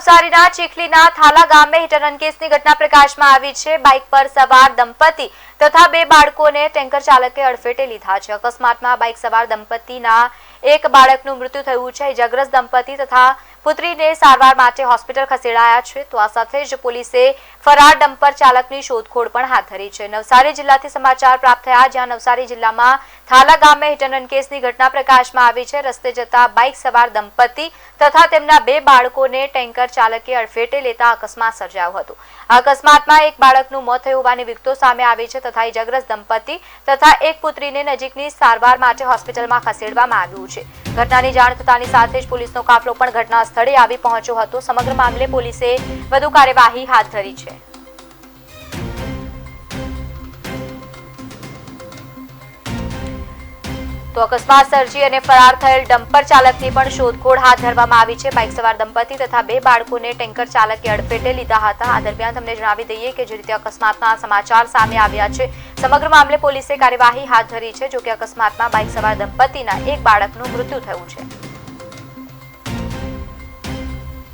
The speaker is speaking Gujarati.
નવસારીના ચીખલીના થાલા ગામે હિટરન કેસની ઘટના પ્રકાશમાં આવી છે. બાઇક પર સવાર દંપતી તથા બે બાળકોને ટેન્કર ચાલકે અડફેટે લીધા છે. અકસ્માતમાં બાઇક સવાર દંપતીના એક બાળકનું મૃત્યુ થયું છે. ઇજાગ્રસ્ત દંપતી તથા પુત્રીને સારવાર માટે હોસ્પિટલ ખસેડાયા છે. તો આ સાથે જ પોલીસે ફરાર ડમ્પર ચાલકની શોધખોળ પણ હાથ ધરી છે. નવસારી જિલ્લાથી સમાચાર પ્રાપ્ત થયા, જ્યાં નવસારી જિલ્લામાં થાલા ગામે હિટ કેસની ઘટના પ્રકાશમાં આવી છે. રસ્તે જતા બાઇક સવાર દંપતી તથા તેમના બે બાળકોને ટેન્કર ચાલકે અડફેટે લેતા અકસ્માત સર્જાયો હતો. અકસ્માતમાં એક બાળકનું મોત થયું. હોવાની વિગતો સામે આવી છે તથા ઇજાગ્રસ્ત દંપતી તથા એક પુત્રીને નજીકની સારવાર માટે હોસ્પિટલમાં ખસેડવામાં આવ્યું છે. ઘટનાની જાણ થતાની સાથે જ પોલીસનો કાફલો પણ ઘટના સ્થળે આવી પહોંચ્યો હતો. સમગ્ર મામલે પોલીસે વધુ કાર્યવાહી હાથ ધરી છે. તો અકસ્માત સર્જી અને ફરાર થયેલ ડમ્પર ચાલકની પણ શોધખોળ હાથ ધરવામાં આવી છે. બાઇક સવાર દંપતી તથા બે બાળકોને ટેન્કર ચાલકે અડફેટે લીધા હતા. આ દરમિયાન તમને જણાવી દઈએ કે જે રીતે અકસ્માતના સમાચાર સામે આવ્યા છે. સમગ્ર મામલે પોલીસે કાર્યવાહી હાથ ધરી છે, જોકે અકસ્માતમાં બાઇક સવાર દંપતીના એક બાળકનું મૃત્યુ થયું છે.